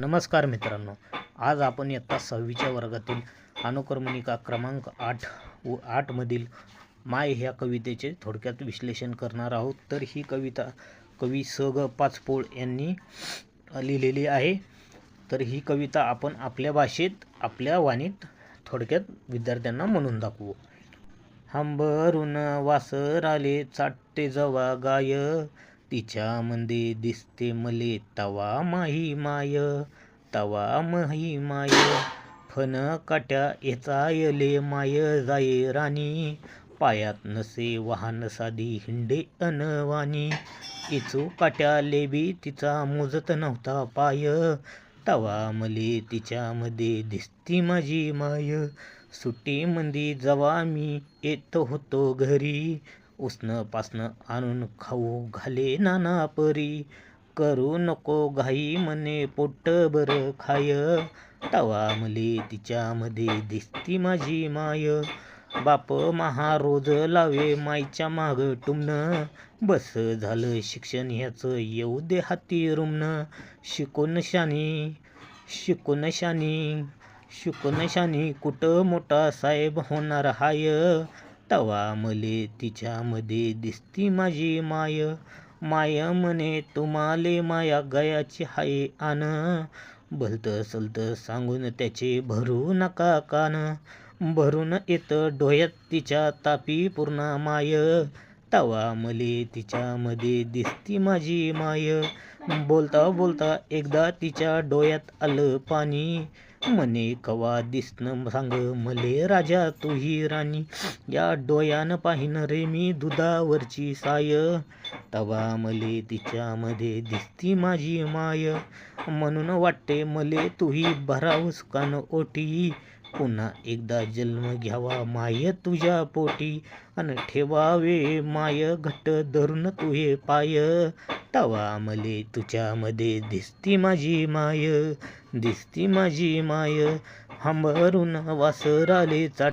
नमस्कार मित्रांनो. आज आपण इयत्ता सहावीच्या वर्गातील अनुक्रमणिका क्रमांक आठ व आठमधील माय ह्या कवितेचे थोडक्यात विश्लेषण करणार आहोत. तर ही कविता कवी स ग पाचपोळ यांनी लिहिलेली आहे. तर ही कविता आपण आपल्या भाषेत आपल्या वाणीत थोडक्यात विद्यार्थ्यांना म्हणून दाखवू. हंबरून वासर आले चाटते जवा गाय. तिच्यामध्ये दिसते मले तवा माही माय तवा माही माय फन काट्या येचायले माय जाये राणी. पायात नसे वाहन साधी हिंडे अनवानी इचू काट्या लेबी तिचा मोजत नव्हता पाय. तवा मले तिच्यामध्ये दिसती माझी माय. सुट्टीमध्ये जवा मी येत होतो घरी. उसनं पासनं आणून खाऊ घाले नाना परी. करू नको घाई म्हणे पोट्ट बरं खाय. तवा मले तिच्यामध्ये दिसती माझी माय. बाप महा रोज लावे मायच्या माग टुमणं बस झालं शिक्षण ह्याचं येऊ दे हाती रुमणं शिकून शानी शिकून शानी शिकून शानी कुठं मोठा साहेब होणार हाय? तवा मले तिच्यामध्ये दिसती माझी माय. माय म्हणे तुम्हाले माया गयाची हाय आन. भलतं सलत सांगून त्याचे भरू नका कान. भरून येतं डोळ्यात तिच्या तापी पूर्ण माय. तवा मले तिच्यामध्ये दिसती माझी माय. बोलता बोलता एकदा तिच्या डोळ्यात आलं पाणी. म्हणे कवा दिसणं सांग मले राजा तुही राणी. या डोळ्यानं पाहिन रे मी दुधावरची साय. तवा मले तिच्यामध्ये दिसती माझी माय. म्हणून वाटते मले तुही भरावस कान ओटी. पुन्हा एकदा जन्म घ्यावा. माय तुझ्या पोटी अन ठेवावे. माय घट्ट धरून तुझे पाय. तवा मले तुझ्यामध्ये दिसती माझी माय. दिसती माझी माय. हंबरून वासर आले चाट